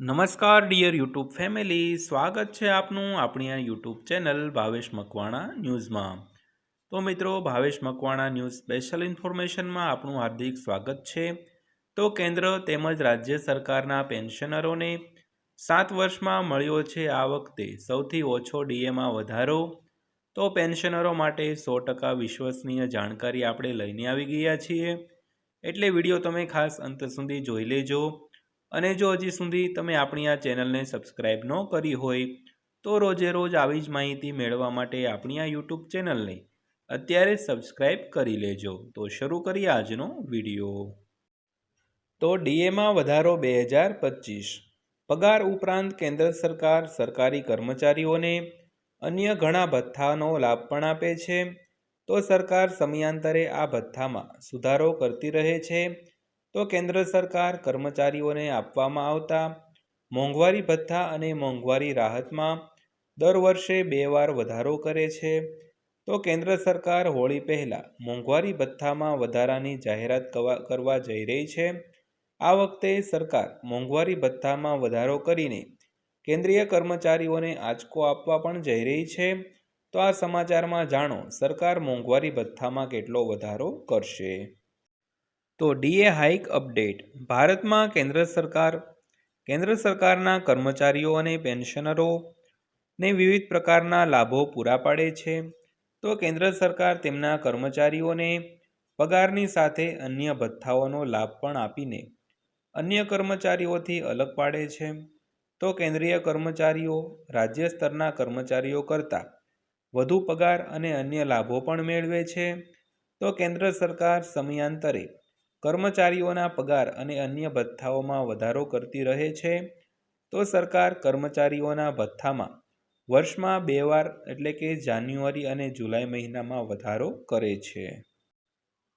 નમસ્કાર dear YouTube family સ્વાગત છે આપનું આપણી આ યુટ્યુબ ચેનલ ભાવેશ મકવાણા ન્યૂઝમાં. તો મિત્રો, ભાવેશ મકવાણા ન્યૂઝ સ્પેશિયલ ઇન્ફોર્મેશનમાં આપનું હાર્દિક સ્વાગત છે. તો કેન્દ્ર તેમજ રાજ્ય સરકારના પેન્શનરોને સાત વર્ષમાં મળ્યો છે આ વખતે સૌથી ઓછો ડીએમાં વધારો. તો પેન્શનરો માટે સો ટકા વિશ્વસનીય જાણકારી આપણે લઈને આવી ગયા છીએ. એટલે વીડિયો તમે ખાસ અંત સુધી જોઈ લેજો. અને જો હજી સુધી તમે આપણી આ ચેનલને સબસ્ક્રાઈબ ન કરી હોય, તો રોજે રોજ આવી જ માહિતી મેળવવા માટે આપણી આ યુટ્યુબ ચેનલને અત્યારે સબસ્ક્રાઈબ કરી લેજો. તો શરૂ કરીએ આજનો વીડિયો. તો ડીએમાં વધારો બે હજાર પચીસ. પગાર ઉપરાંત કેન્દ્ર સરકાર, સરકારી કર્મચારીઓને અન્ય ઘણા ભથ્થાનો લાભ પણ આપે છે. તો સરકાર સમયાંતરે આ ભથ્થામાં સુધારો કરતી રહે છે. તો કેન્દ્ર સરકાર કર્મચારીઓને આપવામાં આવતા મોંઘવારી ભથ્થા અને મોંઘવારી રાહતમાં દર વર્ષે બે વાર વધારો કરે છે. તો કેન્દ્ર સરકાર હોળી પહેલાં મોંઘવારી ભથ્થામાં વધારાની જાહેરાત કરવા જઈ રહી છે. આ વખતે સરકાર મોંઘવારી ભથ્થામાં વધારો કરીને કેન્દ્રીય કર્મચારીઓને આંચકો આપવા પણ જઈ રહી છે. તો આ સમાચારમાં જાણો, સરકાર મોંઘવારી ભથ્થામાં કેટલો વધારો કરશે? તો ડીએ હાઇક અપડેટ. ભારતમાં કેન્દ્ર સરકાર, કેન્દ્ર સરકારના કર્મચારીઓ અને પેન્શનરોને વિવિધ પ્રકારના લાભો પૂરા પાડે છે. તો કેન્દ્ર સરકાર તેમના કર્મચારીઓને પગારની સાથે અન્ય ભથ્થાઓનો લાભ પણ આપીને અન્ય કર્મચારીઓથી અલગ પાડે છે. તો કેન્દ્રીય કર્મચારીઓ, રાજ્ય સ્તરના કર્મચારીઓ કરતાં વધુ પગાર અને અન્ય લાભો પણ મેળવે છે. તો કેન્દ્ર સરકાર સમયાંતરે કર્મચારીઓના પગાર અને અન્ય ભથ્થાઓમાં વધારો કરતી રહે છે, તો સરકાર કર્મચારીઓના ભથ્થામાં વર્ષમાં બે વાર, એટલે કે જાન્યુઆરી અને જુલાઈ મહિનામાં વધારો કરે છે.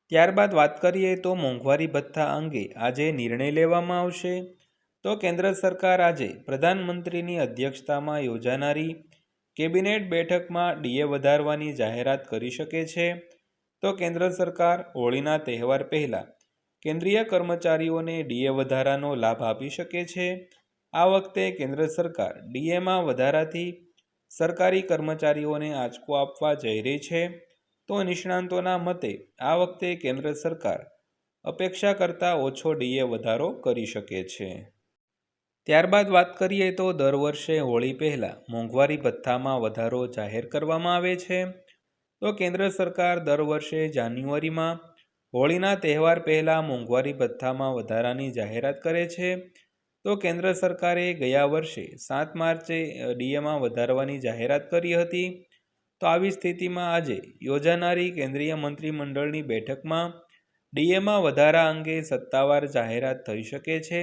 ત્યારબાદ વાત કરીએ તો મોંઘવારી ભથ્થા અંગે આજે નિર્ણય લેવામાં આવશે. તો કેન્દ્ર સરકાર આજે પ્રધાનમંત્રીની અધ્યક્ષતામાં યોજાનારી કેબિનેટ બેઠકમાં ડીએ વધારવાની જાહેરાત કરી શકે છે. તો કેન્દ્ર સરકાર હોળીના તહેવાર પહેલાં કેન્દ્રીય કર્મચારીઓને ડીએ વધારાનો લાભ આપી શકે છે. આ વખતે કેન્દ્ર સરકાર ડીએમાં વધારાથી સરકારી કર્મચારીઓને આંચકો આપવા જઈ રહી છે. તો નિષ્ણાંતોના મતે આ વખતે કેન્દ્ર સરકાર અપેક્ષા કરતાં ઓછો ડીએ વધારો કરી શકે છે. ત્યારબાદ વાત કરીએ તો દર વર્ષે હોળી પહેલાં મોંઘવારી ભથ્થામાં વધારો જાહેર કરવામાં આવે છે. તો કેન્દ્ર સરકાર દર વર્ષે જાન્યુઆરીમાં હોળીના તહેવાર પહેલાં મોંઘવારી ભથ્થામાં વધારાની જાહેરાત કરે છે. તો કેન્દ્ર સરકારે ગયા વર્ષે સાત માર્ચે ડીએમાં વધારવાની જાહેરાત કરી હતી. તો આવી સ્થિતિમાં આજે યોજાનારી કેન્દ્રીય મંત્રીમંડળની બેઠકમાં ડીએમાં વધારા અંગે સત્તાવાર જાહેરાત થઈ શકે છે.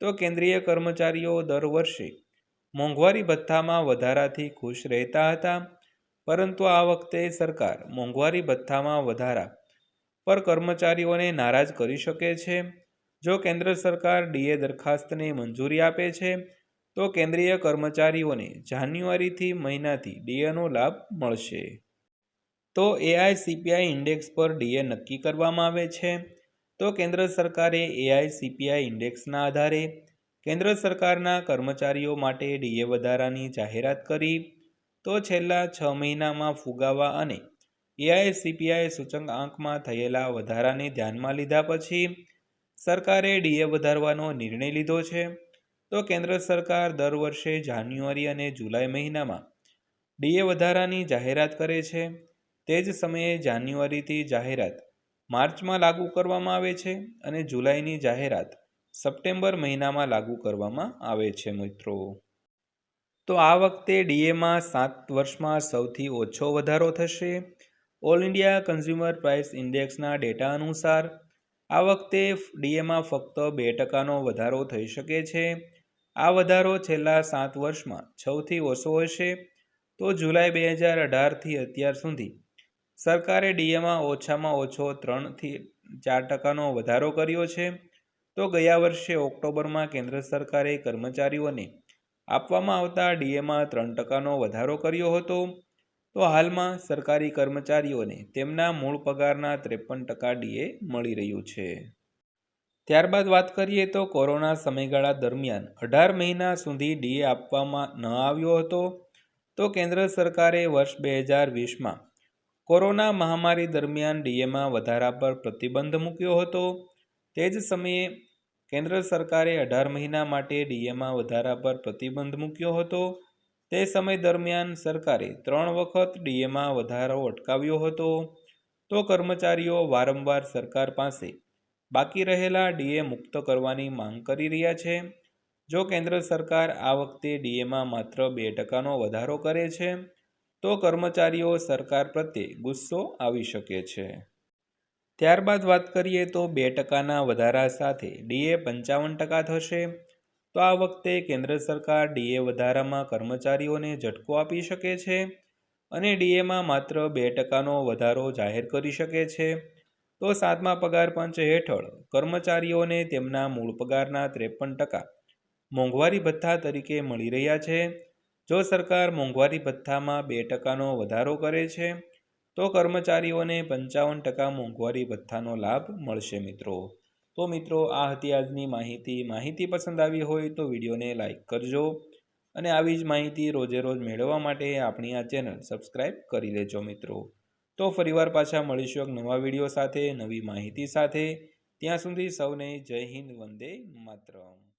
તો કેન્દ્રીય કર્મચારીઓ દર વર્ષે મોંઘવારી ભથ્થામાં વધારાથી ખુશ રહેતા હતા. પરંતુ આ વખતે સરકાર મોંઘવારી ભથ્થામાં વધારા પર કર્મચારીઓને નારાજ કરી શકે છે. જો કેન્દ્ર સરકાર ડીએ દરખાસ્તને મંજૂરી આપે છે, તો કેન્દ્રીય કર્મચારીઓને જાન્યુઆરીથી મહિનાથી ડીએનો લાભ મળશે. તો એઆઈસીપીઆઈ ઇન્ડેક્સ પર ડીએ નક્કી કરવામાં આવે છે. તો કેન્દ્ર સરકારે એઆઈસીપીઆઈ ઇન્ડેક્સના આધારે કેન્દ્ર સરકારના કર્મચારીઓ માટે ડીએ વધારાની જાહેરાત કરી. તો છેલ્લા છ મહિનામાં ફુગાવા અને એઆઈસીપીઆઈ સૂચકાંકમાં થયેલા વધારાને ધ્યાનમાં લીધા પછી સરકારે ડીએ વધારવાનો નિર્ણય લીધો છે. તો કેન્દ્ર સરકાર દર વર્ષે જાન્યુઆરી અને જુલાઈ મહિનામાં ડીએ વધારાની જાહેરાત કરે છે. તે જ સમયે જાન્યુઆરીથી જાહેરાત માર્ચમાં લાગુ કરવામાં આવે છે અને જુલાઈની જાહેરાત સપ્ટેમ્બર મહિનામાં લાગુ કરવામાં આવે છે, મિત્રો. તો આ વખતે ડીએમાં સાત વર્ષમાં સૌથી ઓછો વધારો થશે. ઓલ ઇન્ડિયા કન્ઝ્યુમર પ્રાઇસ ઇન્ડેક્સના ડેટા અનુસાર, આ વખતે ડીએમાં ફક્ત બે ટકાનો વધારો થઈ શકે છે. આ વધારો છેલ્લા સાત વર્ષમાં સૌથી ઓછો હશે. તો જુલાઈ બે હજાર અઢારથી અત્યાર સુધી સરકારે ડીએમાં ઓછામાં ઓછો ત્રણથી ચાર ટકાનો વધારો કર્યો છે. તો ગયા વર્ષે ઓક્ટોબરમાં કેન્દ્ર સરકારે કર્મચારીઓને આપવામાં આવતા ડીએમાં ત્રણ ટકાનો વધારો કર્યો હતો. તો હાલમાં સરકારી કર્મચારીઓને તેમના મૂળ પગારના ત્રેપન ટકા ડીએ મળી રહ્યું છે. ત્યારબાદ વાત કરીએ તો કોરોના સમયગાળા દરમિયાન અઢાર મહિના સુધી ડીએ આપવામાં ન આવ્યો હતો. તો કેન્દ્ર સરકારે વર્ષ બે હજાર વીસમાં કોરોના મહામારી દરમિયાન ડીએમાં વધારા પર પ્રતિબંધ મૂક્યો હતો. તે જ સમયે કેન્દ્ર સરકારે અઢાર મહિના માટે ડીએમાં વધારા પર પ્રતિબંધ મૂક્યો હતો. તે સમય દરમિયાન સરકારે ત્રણ વખત ડીએમાં વધારો અટકાવ્યો હતો. તો કર્મચારીઓ વારંવાર સરકાર પાસે બાકી રહેલા ડીએ મુક્ત કરવાની માંગ કરી રહ્યા છે. જો કેન્દ્ર સરકાર આ વખતે ડીએમાં માત્ર બે ટકાનો વધારો કરે છે, તો કર્મચારીઓ સરકાર પ્રત્યે ગુસ્સો આવી શકે છે. ત્યારબાદ વાત કરીએ તો બે ટકાના વધારા સાથે ડીએ પંચાવન ટકા થશે. તો આ વખતે કેન્દ્ર સરકાર ડીએ વધારામાં કર્મચારીઓને ઝટકો આપી શકે છે અને ડીએમાં માત્ર બે ટકાનો વધારો જાહેર કરી શકે છે. તો સાતમા પગાર પંચ હેઠળ કર્મચારીઓને તેમના મૂળ પગારના ત્રેપન ટકા મોંઘવારી ભથ્થા તરીકે મળી રહ્યા છે. જો સરકાર મોંઘવારી ભથ્થામાં બે ટકાનો વધારો કરે છે, તો કર્મચારીઓને પંચાવન ટકા મોંઘવારી ભથ્થાનો લાભ મળશે મિત્રો. તો મિત્રો, આ હતી આજની માહિતી. માહિતી પસંદ આવી હોય તો વિડીયોને લાઇક કરજો અને આવી જ માહિતી રોજે રોજ મેળવવા માટે આપણી આ ચેનલ સબસ્ક્રાઈબ કરી લેજો મિત્રો. તો ફરીવાર પાછા મળીશું એક નવા વીડિયો સાથે, નવી માહિતી સાથે. ત્યાં સુધી સૌને જય હિન્દ, વંદે માતરમ.